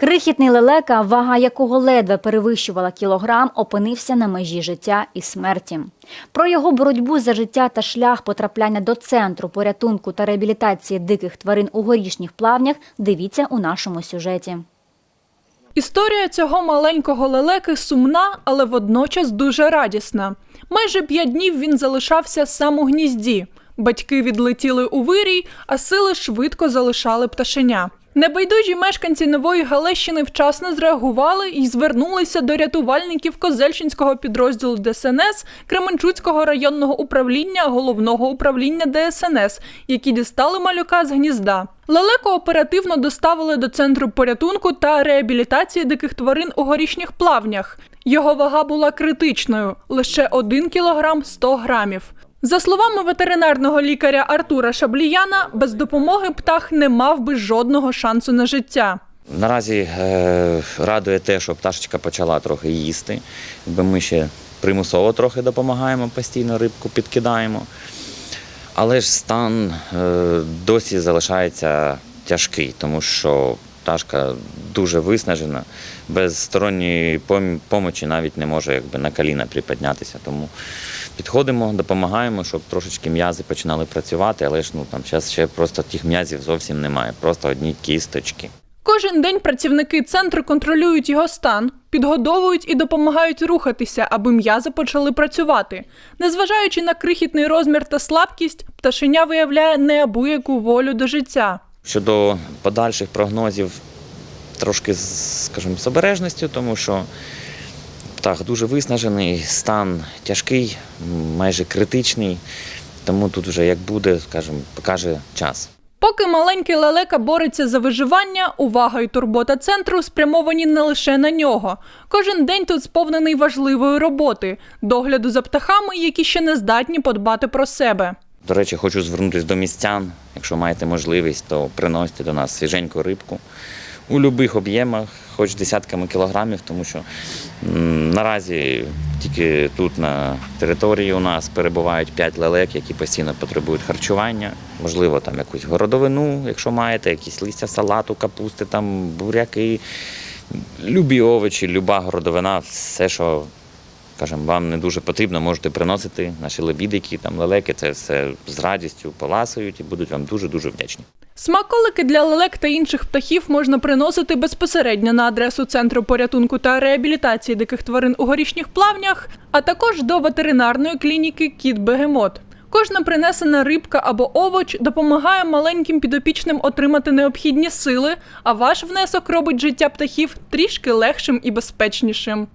Крихітний лелека, вага якого ледве перевищувала кілограм, опинився на межі життя і смерті. Про його боротьбу за життя та шлях потрапляння до центру порятунку та реабілітації диких тварин у горішніх плавнях дивіться у нашому сюжеті. Історія цього маленького лелеки сумна, але водночас дуже радісна. Майже п'ять днів він залишався сам у гнізді. Батьки відлетіли у вирій, а сили швидко залишали пташеня. Небайдужі мешканці Нової Галещини вчасно зреагували і звернулися до рятувальників Козельщинського підрозділу ДСНС Кременчуцького районного управління головного управління ДСНС, які дістали малюка з гнізда. Лелеко оперативно доставили до центру порятунку та реабілітації диких тварин у горішніх плавнях. Його вага була критичною лише 1 кілограм 100 грамів. За словами ветеринарного лікаря Артура Шабліяна, без допомоги птах не мав би жодного шансу на життя. Наразі е, радує те, що пташечка почала трохи їсти. Якби ми ще примусово трохи допомагаємо, постійно рибку підкидаємо. Але ж стан е, досі залишається тяжкий, тому що пташка дуже виснажена, без сторонньої пом- помочі навіть не може якби, на коліна припіднятися. Тому підходимо, допомагаємо, щоб трошечки м'язи починали працювати, але ж ну, там зараз ще просто тих м'язів зовсім немає, просто одні кісточки. Кожен день працівники центру контролюють його стан, підгодовують і допомагають рухатися, аби м'язи почали працювати. Незважаючи на крихітний розмір та слабкість, пташеня виявляє неабияку волю до життя. Щодо подальших прогнозів, трошки, скажімо, з обережністю, тому що птах дуже виснажений, стан тяжкий, майже критичний. Тому тут вже як буде, скажімо, покаже час. Поки маленький лелека бореться за виживання, увага і турбота центру спрямовані не лише на нього. Кожен день тут сповнений важливої роботи, догляду за птахами, які ще не здатні подбати про себе. До речі, хочу звернутися до містян. Якщо маєте можливість, то приносите до нас свіженьку рибку у будь-яких об'ємах, хоч десятками кілограмів, тому що наразі тільки тут на території у нас перебувають 5 лелек, які постійно потребують харчування. Можливо, там якусь городовину, якщо маєте, якісь листя салату, капусти, там буряки, любі овочі, люба городовина, все, що Кажемо, вам не дуже потрібно, можете приносити наші лебідики, там лелеки, це все з радістю поласують і будуть вам дуже-дуже вдячні. Смаколики для лелек та інших птахів можна приносити безпосередньо на адресу Центру порятунку та реабілітації диких тварин у горішніх плавнях, а також до ветеринарної клініки Кіт Бегемот. Кожна принесена рибка або овоч допомагає маленьким підопічним отримати необхідні сили, а ваш внесок робить життя птахів трішки легшим і безпечнішим.